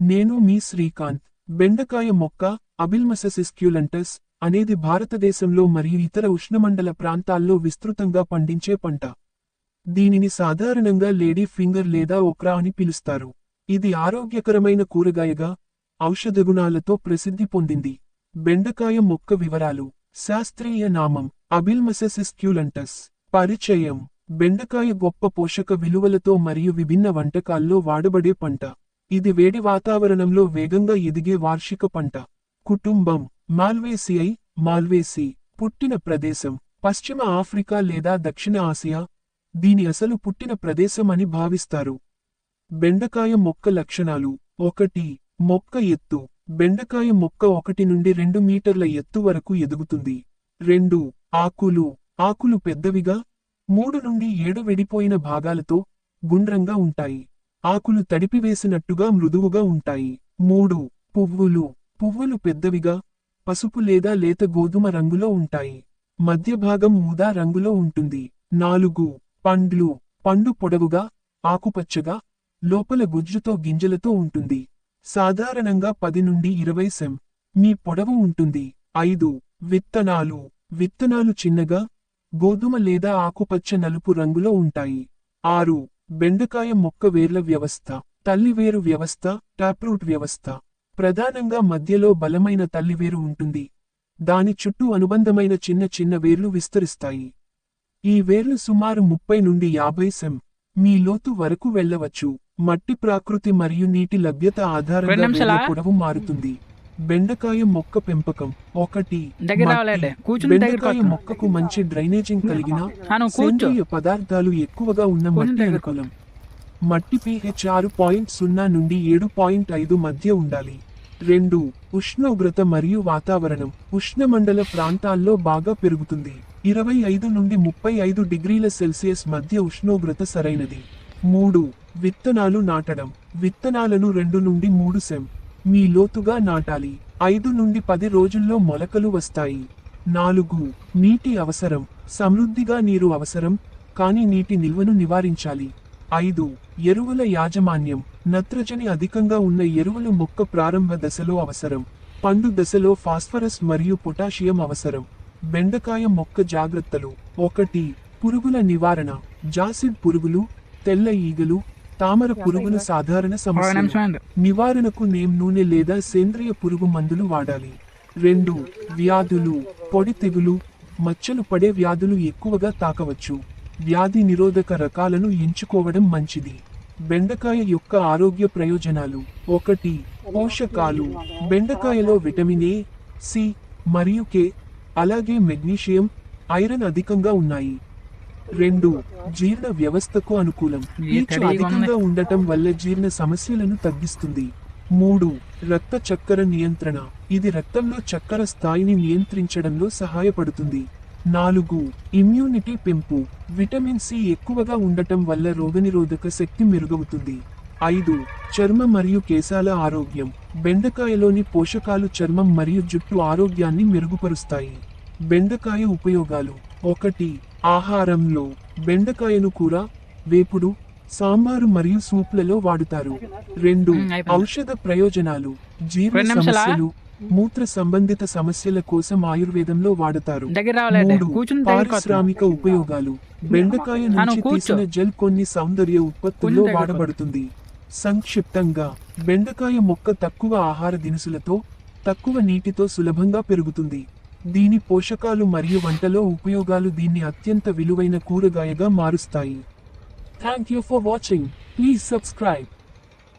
నేను మీ శ్రీకాంత్. బెండకాయ మొక్క అబిల్మససిస్క్యులంటస్ అనేది భారతదేశంలో మరియు ఇతర ఉష్ణమండల ప్రాంతాల్లో విస్తృతంగా పండించే పంట. దీనిని సాధారణంగా లేడీ ఫింగర్ లేదా ఓక్రా అని పిలుస్తారు. ఇది ఆరోగ్యకరమైన కూరగాయగా ఔషధ గుణాలతో ప్రసిద్ధి పొందింది. బెండకాయ మొక్క వివరాలు. శాస్త్రీయ నామం అబిల్మససిస్క్యులంటస్ పరిచయం. బెండకాయ గొప్ప పోషక విలువలతో మరియు విభిన్న వంటకాల్లో వాడబడే పంట. ఇది వేడి వాతావరణంలో వేగంగా ఎదిగే వార్షిక పంట. కుటుంబం మాల్వేసియై మాల్వేసి పుట్టిన ప్రదేశం పశ్చిమ ఆఫ్రికా లేదా దక్షిణ ఆసియా దీని అసలు పుట్టిన ప్రదేశం అని భావిస్తారు. బెండకాయ మొక్క లక్షణాలు ఒకటి మొక్క ఎత్తు. బెండకాయ మొక్క ఒకటి నుండి రెండు మీటర్ల ఎత్తు వరకు ఎదుగుతుంది. రెండు ఆకులు. ఆకులు పెద్దవిగా మూడు నుండి ఏడు విడిపోయిన భాగాలతో గుండ్రంగా ఉంటాయి. ఆకులు తడిపివేసినట్టుగా మృదువుగా ఉంటాయి. మూడు పువ్వులు. పువ్వులు పెద్దవిగా పసుపు లేదా లేత గోధుమ రంగులో ఉంటాయి. మధ్య భాగం ఊదా రంగులో ఉంటుంది. నాలుగు పండ్లు. పండు పొడవుగా ఆకుపచ్చగా లోపల గుజ్జుతో గింజలతో ఉంటుంది. సాధారణంగా పది నుండి ఇరవై సెం. మీ పొడవు ఉంటుంది. ఐదు విత్తనాలు. విత్తనాలు చిన్నగా గోధుమ లేదా ఆకుపచ్చ నలుపు రంగులో ఉంటాయి. ఆరు బెండకాయ మొక్క వేర్ల వ్యవస్థ తల్లివేరు వ్యవస్థ టాప్రూట్ వ్యవస్థ. ప్రధానంగా మధ్యలో బలమైన తల్లివేరు ఉంటుంది. దాని చుట్టూ అనుబంధమైన చిన్న చిన్న వేర్లు విస్తరిస్తాయి. ఈ వేర్లు సుమారు ముప్పై నుండి యాభై సెం. మీ లోతు వరకు వెళ్ళవచ్చు. మట్టి ప్రాకృతి మరియు నీటి లభ్యత ఆధారంగా పొడవు మారుతుంది. బెండకాయ మొక్క పెంపకం. ఒకటి. బెండకాయ. మొక్కకు మంచి డ్రైనేజింగ్ కలిగిన సేంద్రియ పదార్థాలు ఎక్కువగా ఉన్న మట్టి అనుకూలం. మట్టి pH ఆరు పాయింట్ సున్నా నుండి ఏడు పాయింట్ ఐదు మధ్య ఉండాలి. రెండు. ఉష్ణోగ్రత మరియు వాతావరణం ఉష్ణమండల ప్రాంతాల్లో బాగా పెరుగుతుంది. ఇరవై ఐదు నుండి ముప్పై ఐదు డిగ్రీల సెల్సియస్ మధ్య ఉష్ణోగ్రత సరైనది. మూడు. విత్తనాలు నాటడం. విత్తనాలను రెండు నుండి మూడు సెం. మీ లోతుగా నాటాలి. ఐదు నుండి పది రోజుల్లో మొలకలు వస్తాయి. నాలుగు నీటి అవసరం. సమృద్ధిగా నీరు అవసరం కానీ నీటి నిల్వను నివారించాలి. ఐదు ఎరువుల యాజమాన్యం. నత్రజని అధికంగా ఉన్న ఎరువులు మొక్క ప్రారంభ దశలో అవసరం. పండు దశలో ఫాస్ఫరస్ మరియు పొటాషియం అవసరం. బెండకాయ మొక్క జాగ్రత్తలు. ఒకటి పురుగుల నివారణ. జాసిడ్ పురుగులు తెల్ల ఈగలు తామర పురుగులు సాధారణ అండి. నివారణకు నేమ్ నూనె లేదా సేంద్రియ పురుగు మందులు వాడాలి. రెండు వ్యాధులు పొడి తెగులు మచ్చలు పడే వ్యాధులు ఎక్కువగా తాకవచ్చు. వ్యాధి నిరోధక రకాలను ఎంచుకోవడం మంచిది. బెండకాయ యొక్క ఆరోగ్య ప్రయోజనాలు. ఒకటి పోషకాలు. బెండకాయలో విటమిన్ ఏ సి మరియు కే అలాగే మెగ్నీషియం ఐరన్ అధికంగా ఉన్నాయి. రెండు జీర్ణ వ్యవస్థకు అనుకూలం. పీచు అధికంగా ఉండటం వల్ల జీర్ణ సమస్యలను తగ్గిస్తుంది. మూడు రక్త చక్కెర నియంత్రణ. ఇది రక్తంలో చక్కెర స్థాయిని నియంత్రించడంలో సహాయపడుతుంది. నాలుగు ఇమ్యూనిటీ పెంపు. విటమిన్ సి ఎక్కువగా ఉండటం వల్ల రోగనిరోధక శక్తి మెరుగవుతుంది. ఐదు చర్మ మరియు కేశాల ఆరోగ్యం. బెండకాయలోని పోషకాలు చర్మం మరియు జుట్టు ఆరోగ్యాన్ని మెరుగుపరుస్తాయి. బెండకాయ ఉపయోగాలు. ఒకటి ఆహారంలో బెండకాయను కూర వేపుడు సాంబారు మరియు సూప్లలో వాడుతారు రెండు. ఔషధ ప్రయోజనాలు జీర్ణ నిమిషాలా? సమస్యలు మూత్ర సంబంధిత సమస్యల కోసం ఆయుర్వేదంలో వాడతారు. పారిశ్రామిక ఉపయోగాలు బెండకాయ నుంచి. తీసిన జెల్ కొన్ని సౌందర్య ఉత్పత్తుల్లో వాడబడుతుంది సంక్షిప్తంగా బెండకాయ మొక్క తక్కువ ఆహార దినుసులతో తక్కువ నీటితో సులభంగా పెరుగుతుంది దీని పోషకాలు మరియు వంటలో ఉపయోగాలు దీన్ని అత్యంత విలువైన కూరగాయగా మారుస్తాయి. Thank you for watching please subscribe